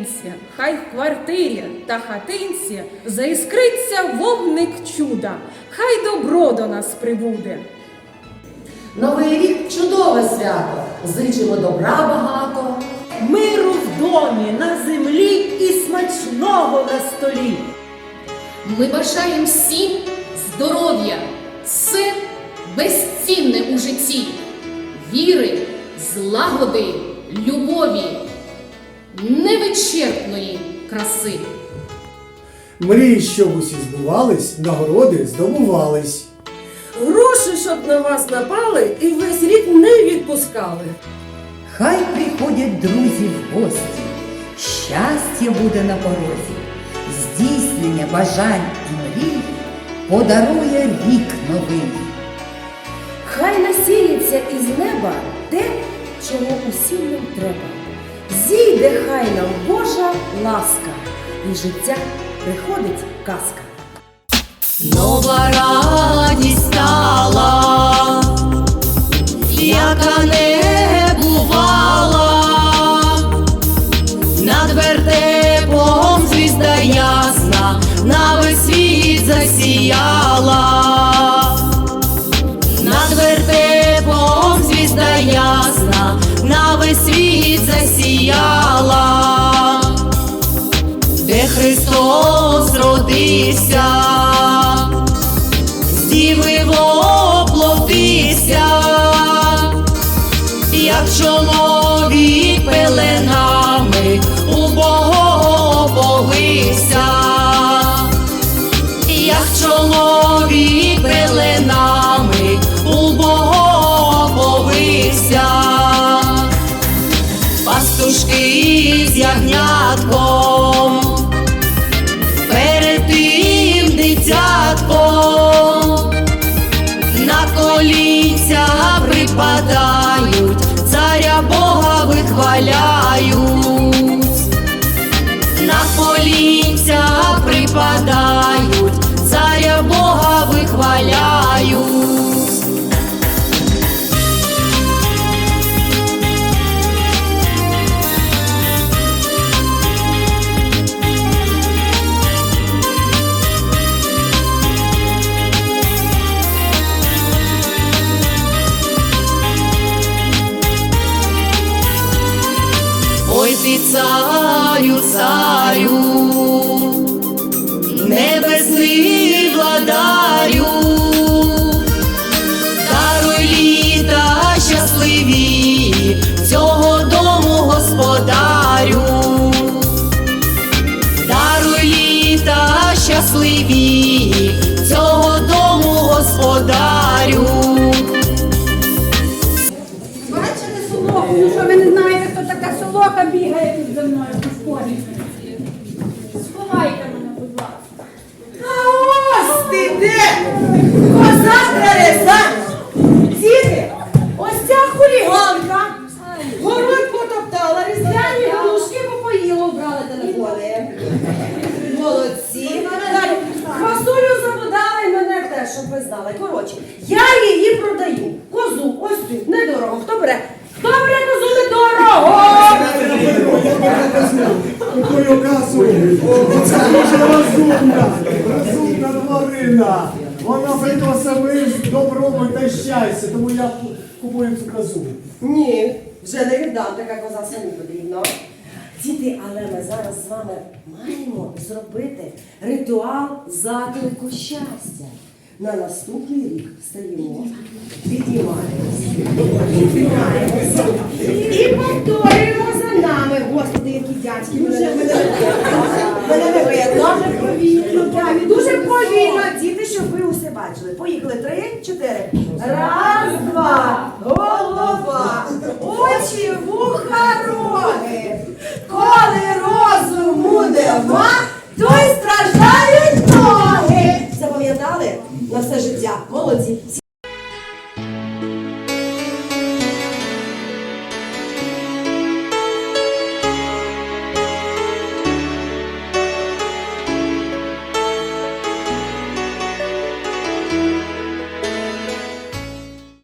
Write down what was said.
хатинці, хай в квартирі та хатинці заіскриться вогник чуда, хай добро до нас прибуде. Новий рік чудове свято. Зичимо добра багато. Миру в домі, на землі і смачного на столі. Ми бажаємо всім здоров'я, це безцінне у житті, віри, злагоди, любові, невичерпної краси. Мрії, щоб усі збувались, нагороди здобувались. Гроші, щоб на вас напали і весь рік не відпускали. Хай приходять друзі в гості, щастя буде на порозі, здійснення бажань і мрій подарує рік новий. Хай насіється із неба те, чого усім нам треба. Зійде хай нам Божа ласка, і життя приходить казка. Нова радість стала, яка не бувала, над вертепом звізда ясна, на весь світ засіяла, родився, з діви воплотився, як чоловік пеленами у Бога оповився, як чоловік пеленами у Бога оповився пастушки з ягнятком, вихваляють, Ти царю, царю, небесний владарю, даруй літа щасливі цього дому господарю, даруй літа щасливі щоб. Коротше, я її продаю. Козу, ось цю, недорого. Хто бере? Хто бере козу недорого? Какую касу? Це дуже розумна, розумна тварина. Вона приносить мир, добробут та щастя, тому я купую цю козу. Ні, вже не віддам, така коза самі потрібно. Діти, але ми зараз з вами маємо зробити ритуал заклику щастя на наступний рік встаємо, піднімаємося, піднімаємося і повторюємо за нами, господи, які дядьки. Мене повільно. видно. Дуже повільно, діти, щоб ви усе бачили. Поїхали три, чотири. Раз, два, голова, очі, вуха, роги. Коли розуму нема,